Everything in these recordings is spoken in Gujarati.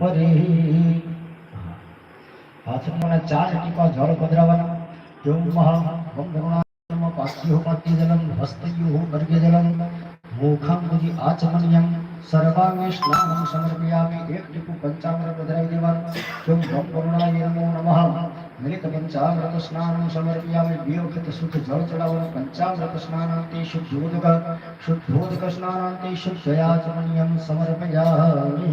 પરી હાથમાં ચાર ટીપા જળ પધરાવાના તેવું મહા ગંગરુણા પાઠ્યો પાઠ્ય જલમ હસ્તયો વર્ગે જલમ મુખાંબુજી આચમન્યમ સર્વાંગે સ્નાનમ સમર્પયામિ એક ટીપું પંચામૃત પધરાવી દેવાનું તેવું ગંગરુણાય નમો નમઃ મિલિત પંચામૃત સ્નાનમ સમર્પયામિ બે વખત શુદ્ધ જળ ચડાવવાનું પંચામૃત સ્નાનાંતે શુદ્ધોદક શુદ્ધોદક સ્નાનાંતે શુદ્ધયાચમન્યમ સમર્પયામિ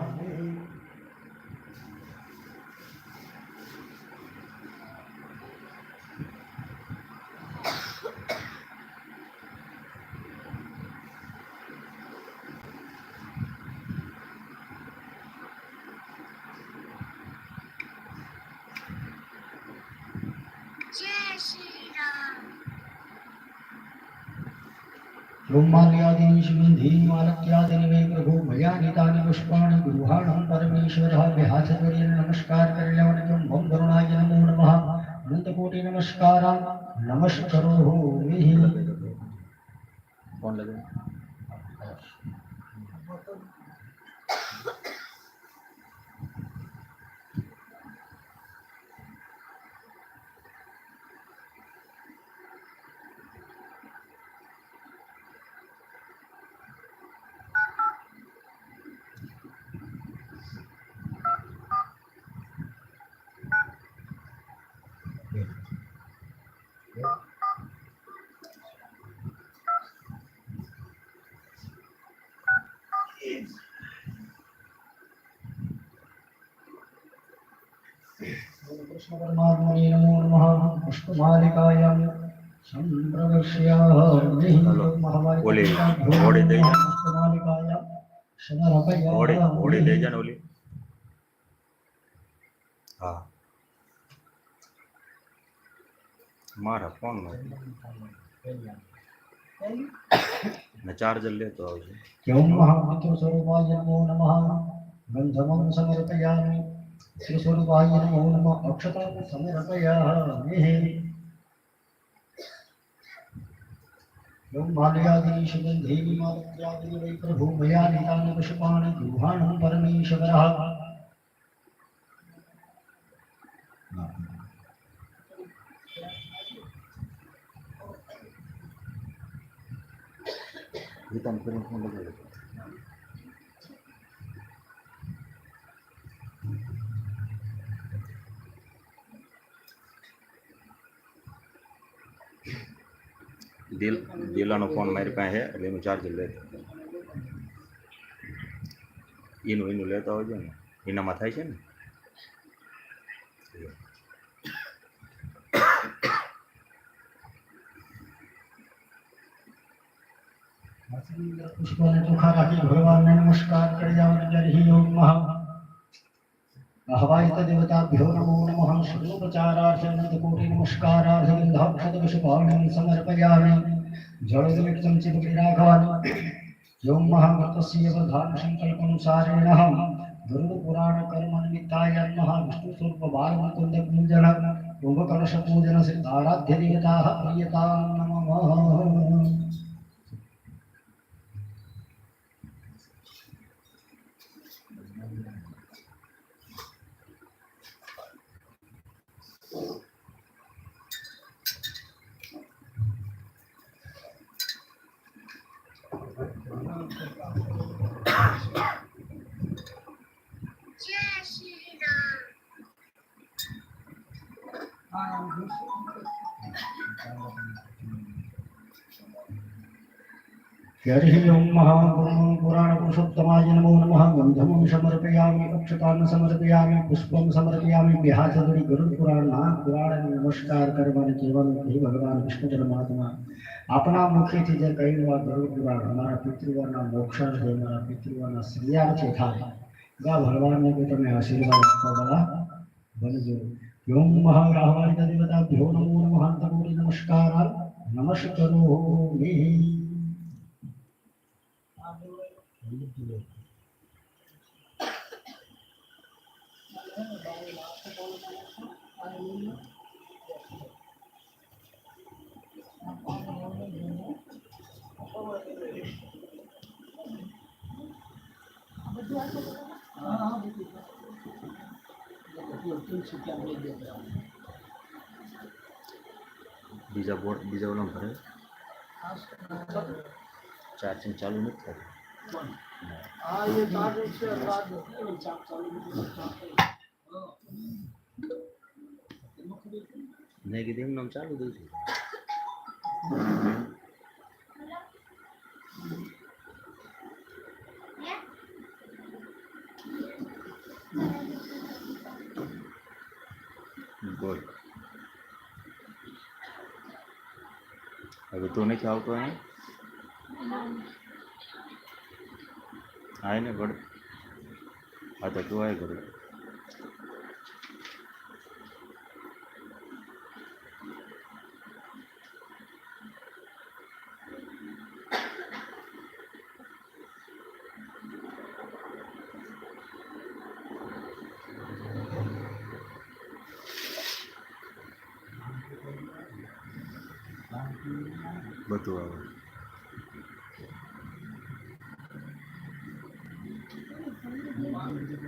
બ્રહ્માદ્યાદિનિધિમાલક્યાદિનિવેગ્રભૂમયાનિતાનિ પુષ્પાણિ ગૃહાણં પરમેશ્વરાભ્યાસતુર્યન નમસ્કાર કર્યવનકં ભમ કરુણાય નમો નમઃ અનંતકોટિ નમસ્કારા. નમસ્કરો મિહિ કોણ લગે દઈ જા. પુષ્પમાલિકાયાં સમર્પયામિ. ઓળી ઓળી દઈ જા ને ઓલી હા મારા ફોન ને ચાર્જર લેતો આવશે यं महामित्रस्वरूपाय नमो नमः गन्धमं समर्पयामि श्रीस्वरूपाय नमो नमः अक्षतां समिरतयः मेः ब्रह्मालयादिशगन्धेविमात्यादिवैप्रभूभयानितानवशपान् गृहाणं परमेश्वरः गीतं पुनः દિલ દિલાનો ફોન મારી પાસે છે એટલે એનું ચાર્જર લેતો એનું એનું લેતા હોય ને એનામાં થાય છે ને પુષ્પને ચોખા રાખી ભગવાનને નમસ્કાર કરી જાઓ જય યોગ મહા આહવાયિત દેવતાભ્યો નમો નમઃ સર્વોપચારાર્થ અનંતકોટિ નમસ્કારાર્થ ગંધાક્ષત પુષ્પાણિ સમર્પયામિ જળોદમિત ચમચિત પકડી રાખવાનું યોમ મહામૃતસ્ય પ્રધાન સંકલ્પનુસારેણ ગરુડ પુરાણ કર્મ નિમિત્તાય हरिः ओं महापुरुषं पुराणपुरुषोत्तमाय नमो नमः गन्धमं समर्पयामि अक्षतान् समर्पयामि પુષ્પમ સમર્પયામિ બે હાથ જોડી ગરુડ પુરાણ મહાપુરાણ નમસ્કાર કરવાને કહેવાનું હે ભગવાન વિષ્ણુ પરમાત્મા આપણા મુખેથી જે કહ્યું આ ગરુડ પુરાણ અમારા પિતૃઓના મોક્ષાર્થે અમારા પિતૃઓના સલ્યાર્થે થાય ગા ભગવાનને કે તમે આશીર્વાદ આપવા વાળા બનજો યોમ મહારાહવાય દેવતાભ્યો નમો નમઃ અંતકોટી નમસ્કાર નમસ્કરો મે બીજા બોર્ડ બીજા ઓલા ભરે ચાર્જિંગ ચાલુ નથી થતું. મેં કીધું એમનું આમ ચાલુ દઉં છું બોલ હવે તો નથી આવતો અહીંયા આય ને ગડ હા તો તું ગડ બધું આવે.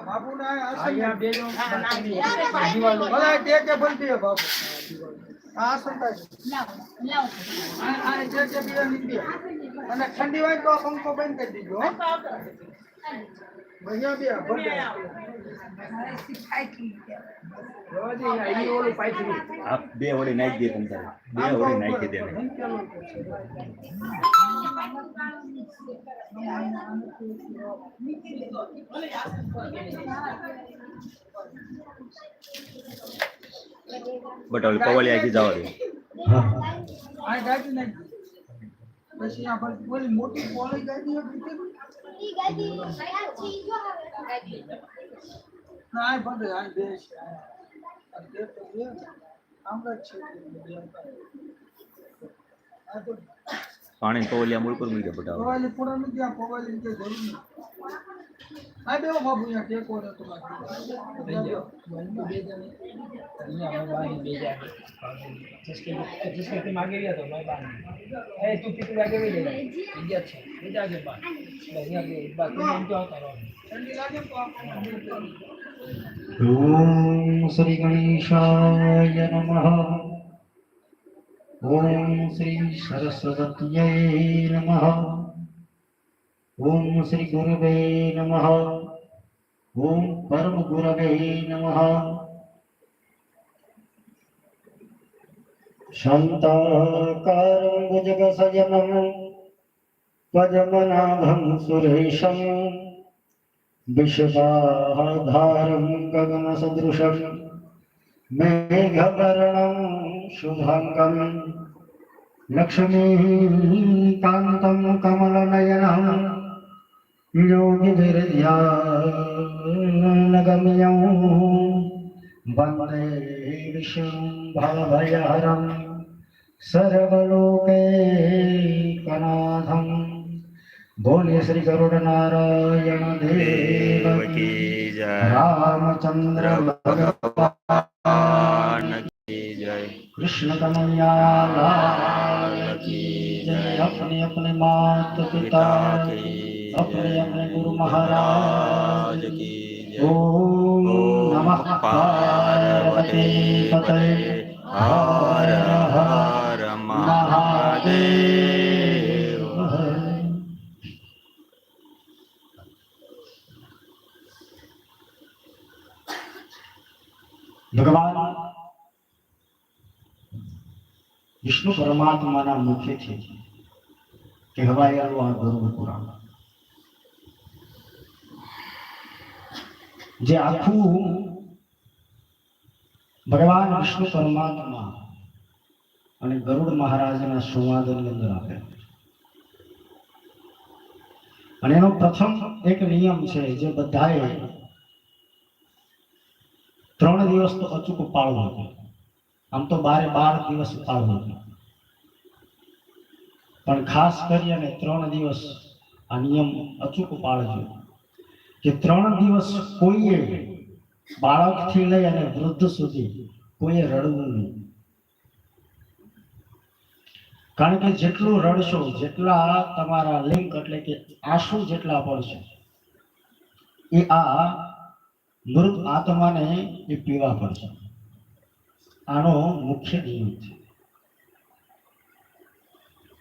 બાબુ ના આસન બે નો ભલા આ આ ટેકે બી નીકળી અને ઠંડી હોય તો પંખો બંધ કરી દીધો ભૈયા બે અભર આપ બે વડે નાખી દે તમ તારે. બે વડે નાખી દે બટ ઓલ પવલી આખી જવા દે. આ ગાડી નાખી પછી આ ભલે બોલી મોટી પોળી ગાડી હતી ના આ બંધ આ દેશ આ તે તો આમ જ છે. આ તો પાણી પવલિયા મૂળપુર મૂકી બટાવો. પવલી પૂરા નથી આ પવલી કે જરૂર નથી. આ બેઓ બાબુ યા ટેકો ને તો ઓમ શ્રી ગણેશાય નમઃ. ઓમ શ્રી સરસ્વતીય નમઃ ઓમ શ્રી ગુરવે નમઃ ઓમ પરમ ગુરવે નમઃ शन्ताकारम्बुजगसयनम् त्वजमनाभं सुरेशम् विश्वाधारं गगनसदृशम् मेघवर्णं शुभाङ्गं लक्ष्मीकान्तं कमलनयनं योगिभिर्यानगम्यं वन्दे विष्णुभावयहरं सर्वलोकैकनाथं बोले श्री गरुडनारायण देव रामचन्द्र भगवान् કૃષ્ણ કનૈયા લાલ કી જય અપને અપને માત પિતા અપને અપને ગુરુ મહારાજ કી ઓમ નમઃ પાર્વતી પતે હર હર મહાદેવ ભગવાન વિષ્ણુ પરમાત્માના મુખેથી કહેવાયેલું આ ગરુડ પુરાણ. જે આખું ભગવાન વિષ્ણુ પરમાત્મા અને ગરુડ મહારાજના સંવાદની અંદર આપે અને એનો પ્રથમ એક નિયમ છે જે બધાએ ત્રણ દિવસ તો અચૂક પાળવો જોઈએ. આમ તો બારે બાર દિવસ જોઈએ પણ ખાસ કરીને ત્રણ દિવસ આ નિયમ અચૂક પાળજો કે ત્રણ દિવસ કોઈએ બાળકથી લઈ અને વૃદ્ધ સુધી કોઈએ રડવું નહીં. કારણ કે જેટલું રડશો, જેટલા તમારા લિંક એટલે કે આંસુ જેટલા પડશે, એ આ મૃત આત્માને એ પીવા પડશે. આનો મુખ્ય નિયમ છે.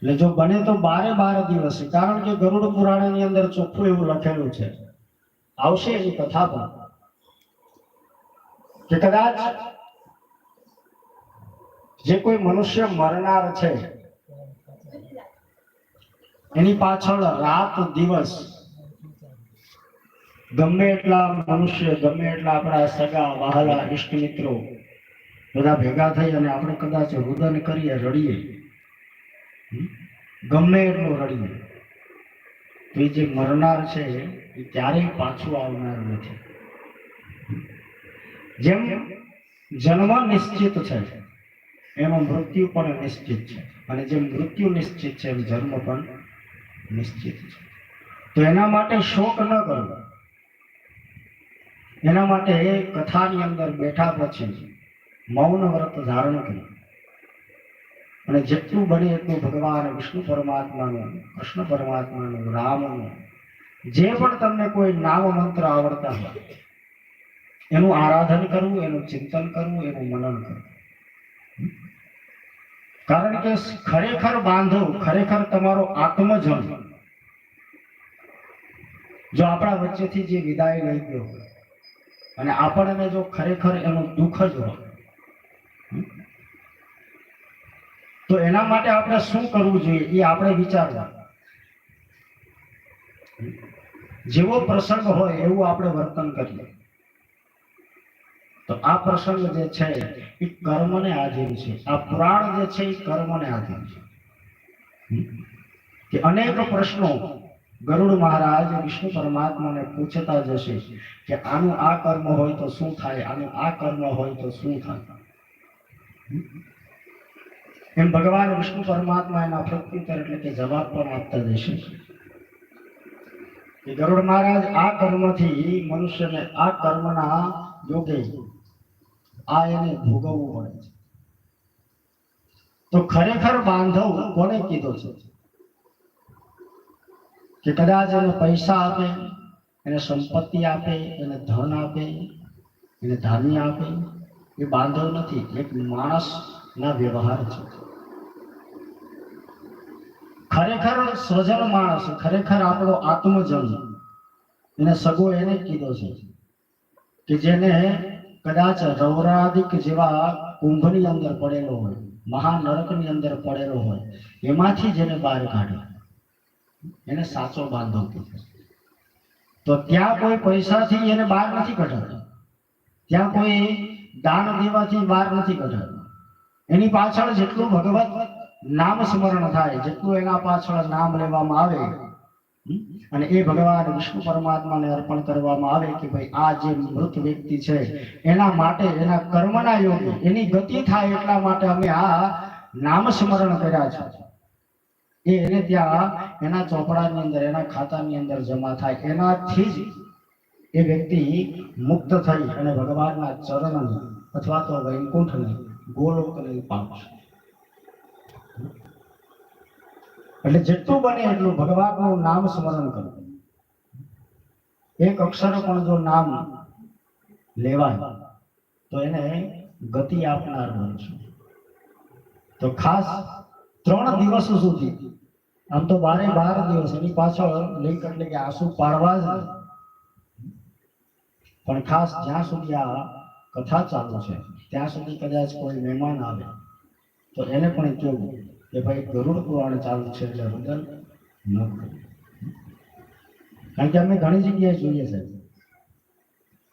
એટલે જો બને તો બારે બાર દિવસ, કારણ કે ગરુડ પુરાણની અંદર ચોખ્ખું એવું લખેલું છે. આવશે એની કથા પણ. કે કદાચ જે કોઈ મનુષ્ય મરનાર છે, એની પાછળ રાત દિવસ ગમે એટલા મનુષ્ય, ગમે એટલા આપણા સગા, વહાલા ઇષ્ટ મિત્રો બધા ભેગા થઈ અને આપણે કદાચ રુદન કરીએ, રડીએ. ગમે એટલું રડીએ. તો એ જે મરનાર છે, એ ક્યારેય પાછું આવનાર નથી. જેમ જન્મ નિશ્ચિત છે, એમાં મૃત્યુ પણ નિશ્ચિત છે. અને જેમ મૃત્યુ નિશ્ચિત છે, એમ જન્મ પણ નિશ્ચિત છે. તો એના માટે શોક ન કરવો. એના માટે કથાની અંદર બેઠા પછી મૌન વ્રત ધારણ કર્યું. અને જેટલું બને એટલું ભગવાન વિષ્ણુ પરમાત્માનું, કૃષ્ણ પરમાત્માનું, રામનું, જે પણ તમને કોઈ નામ મંત્ર આવડતા હોય, એનું આરાધન કરવું, એનું ચિંતન કરવું, એનું મનન કરવું. કારણ કે ખરેખર બાંધવ ખરેખર તમારો આત્મજન જો આપણા વચ્ચેથી જે વિદાય લઈ ગયો અને આપણને જો ખરેખર એનું દુઃખ જ હોય તો એના માટે આપણે શું કરવું જોઈએ એ આપણે વિચારવા જેવો પ્રસંગ હોય એવું આપણે વર્તન કરીએ. તો આ પ્રસંગ જે છે એ કર્મને આધીન છે. આ પુરાણ જે છે એ કર્મને આધીન છે. કે અનેક પ્રશ્નો ગરુડ મહારાજ વિષ્ણુ પરમાત્માને પૂછતા જશે કે આનું આ કર્મ હોય તો શું થાય? આનું આ કર્મ હોય તો શું થાય? એમ ભગવાન વિષ્ણુ પરમાત્મા એના પ્રત્યુત્તર એટલે કે જવાબ પણ આપતા દેશે કે ગરુડ મહારાજ આ કર્મથી મનુષ્યને આ કર્મના યોગે આ એને ભોગવવું પડે છે. તો ખરેખર બાંધવ કોને કીધો છે? કે કદાચ એને પૈસા આપે, એને સંપત્તિ આપે, એને ધન આપે, એને ધાન્ય આપે. એ બાંધવ નથી, એક માણસના વ્યવહાર છે. ખરેખર સ્વજન માણસ, ખરેખર આપણો આત્મજન. એને સગો એને કીધો છે કે જેને કદાચ રૌરાદિક જેવા કુંભની અંદર પડેલો હોય મહાનરકની અંદર પડેલો હોય, એમાંથી જેને બહાર કાઢ્યો. એને સાચો બાંધો કીધો. તો ત્યાં કોઈ પૈસાથી એને બહાર નથી કઢાતો ત્યાં કોઈ દાન દેવાથી બહાર નથી કઢાતો એની પાછળ જેટલું ભગવત નામ સ્મરણ થાય, જેટલું એના પાછળ નામ લેવામાં આવે અને એ ભગવાન વિષ્ણુ પરમાત્માને અર્પણ કરવામાં આવે કે ભાઈ આ જે મૃત વ્યક્તિ છે, એના માટે, એના કર્મના યોગે, એની ગતિ થાય એટલા માટે અમે આ નામ સ્મરણ કર્યા છે. એ એને ત્યાં, એના ચોપડાની અંદર, એના ખાતાની અંદર જમા થાય, એનાથી જ એ વ્યક્તિ મુક્ત થઈ અને ભગવાનના ચરણ અથવા તો વૈકુંઠને ગોલોકને પામશે એટલે જેટલું બને એટલું ભગવાનનું નામ સ્મરણ કરવું એક અક્ષર પણ જો નામ લેવાય, તો એને ગતિ આપનાર બનશે તો ખાસ ત્રણ દિવસ સુધી, આમ તો બારે બાર દિવસ, એની પાછળ લિંક એટલે કે આંસુ પાડવા જ પણ ખાસ જ્યાં સુધી આ કથા ચાલુ છે, ત્યાં સુધી કદાચ કોઈ મહેમાન આવે, તો એને પણ કેવું? કે ભાઈ ગરુડ પુરાણ ચાલુ છે એટલે રુદન ન. કારણ કે અમે ઘણી જગ્યાએ જોઈએ છે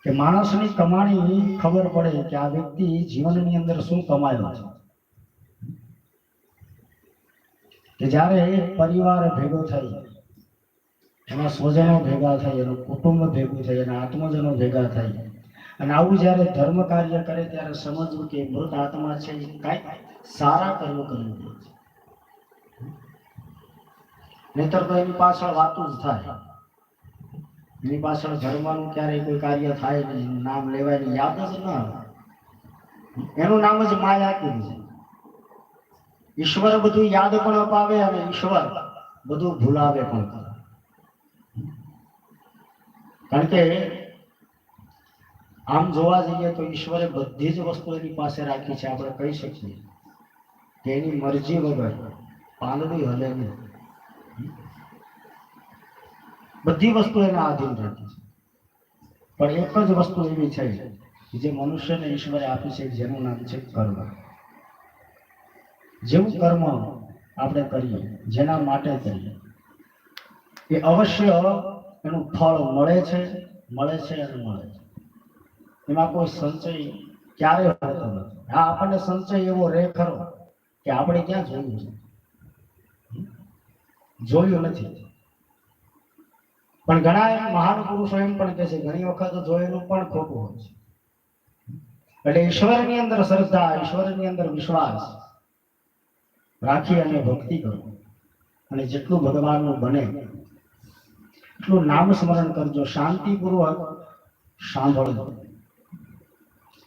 કે માણસની કમાણી ખબર પડે કે આ વ્યક્તિ જીવનની અંદર શું કમાયો છે કે જ્યારે પરિવાર ભેગો થઈ એના સ્વજનો ભેગા થઈ એનું કુટુંબ ભેગું થઈ એના આત્મજનો ભેગા થઈ અને આવું જ્યારે ધર્મ કાર્ય કરે ત્યારે સમજવું કે મૃત આત્મા છે એ કાંઈક સારા કર્મ કરવું છે નહીતર તો એની પાછળ વાતું જ થાય. એની પાછળ ધર્મનું ક્યારેય કોઈ કાર્ય થાય નહીં, એનું નામ લેવાય યાદ જ ન આવે. એનું નામ જ માયા કીધું છે. ઈશ્વર બધું યાદ પણ અપાવે અને ઈશ્વર બધું ભૂલાવે પણ કરે. કારણ કે આમ જોવા જઈએ તો ઈશ્વરે બધી જ વસ્તુ એની પાસે રાખી છે, આપણે કહી શકીએ. કે એની મરજી વગર પાંદડી હલે નહીં. બધી વસ્તુ એના આધીન રહેતી છે. પણ એક જ વસ્તુ એવી છે જે મનુષ્યને ઈશ્વરે આપી છે, જેનું નામ છે કર્મ. જેવું કર્મ આપણે કરીએ, જેના માટે કરીએ, એ અવશ્ય એનું ફળ મળે છે મળે છે અને મળે છે. એમાં કોઈ સંચય ક્યારે હોતો નથી. હા, આપણને સંચય એવો રે ખરો કે આપણે ક્યાં જોયું છે? જોયું નથી. પણ ઘણા મહાન પુરુષો એમ પણ કહે છે, ઘણી વખત જોયેલું પણ ખોટું હોય છે. એટલે ઈશ્વરની અંદર શ્રદ્ધા, ઈશ્વરની અંદર વિશ્વાસ રાખી અને ભક્તિ કરો. અને જેટલું ભગવાનનું બને, એટલું નામ સ્મરણ કરજો, શાંતિપૂર્વક સાંભળજો.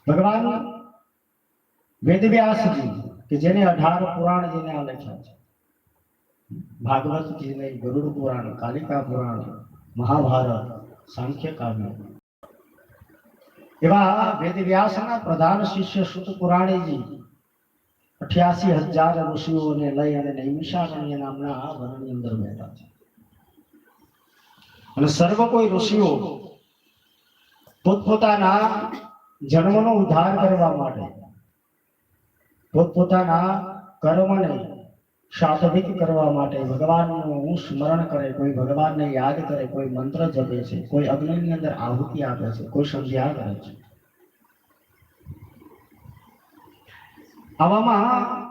ભગવાન વેદવ્યાસજી, કે જેને અઢાર પુરાણ જેને આ લખ્યા છે ભાગવત જીને ગરુડ પુરાણ, કાલિકા પુરાણ મહાભારત સાંખ્ય કાવ્ય એવા વેદવ્યાસના પ્રધાન શિષ્ય સુત પુરાણીજી અઠ્યાસી હજાર ઋષિઓને લઈ અને નૈમિષારણ્ય નામના વનની અંદર બેઠા છે. અને સર્વ કોઈ ઋષિઓ પોતપોતાના જન્મનો ઉદ્ધાર કરવા માટે પોતપોતાના કર્મને સાધવિક કરવા માટે ભગવાનનું સ્મરણ કરે, કોઈ ભગવાનને યાદ કરે, કોઈ મંત્ર જપે છે, કોઈ અગ્નિની અંદર આહુતિ આપે છે, કોઈ સંધ્યા કરે છે. આવામાં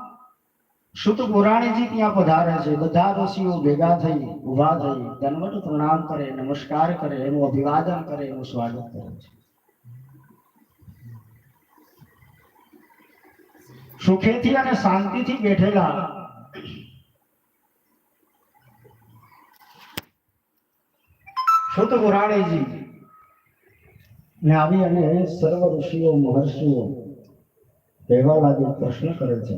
શુદ્ધ પુરાણીજી ત્યાં પધારે છે, બધા ઋષિઓ ભેગા થઈ ઊભા થઈ દંડવત પ્રણામ કરે, નમસ્કાર કરે, એનું અભિવાદન કરે, એનું સ્વાગત કરે છે. સુખેથી અને શાંતિથી બેઠેલા સુત પુરાણીજી ને આવી અને સર્વ ઋષિઓ મહર્ષિઓ કહેવા લાગે પ્રશ્ન કરે છે.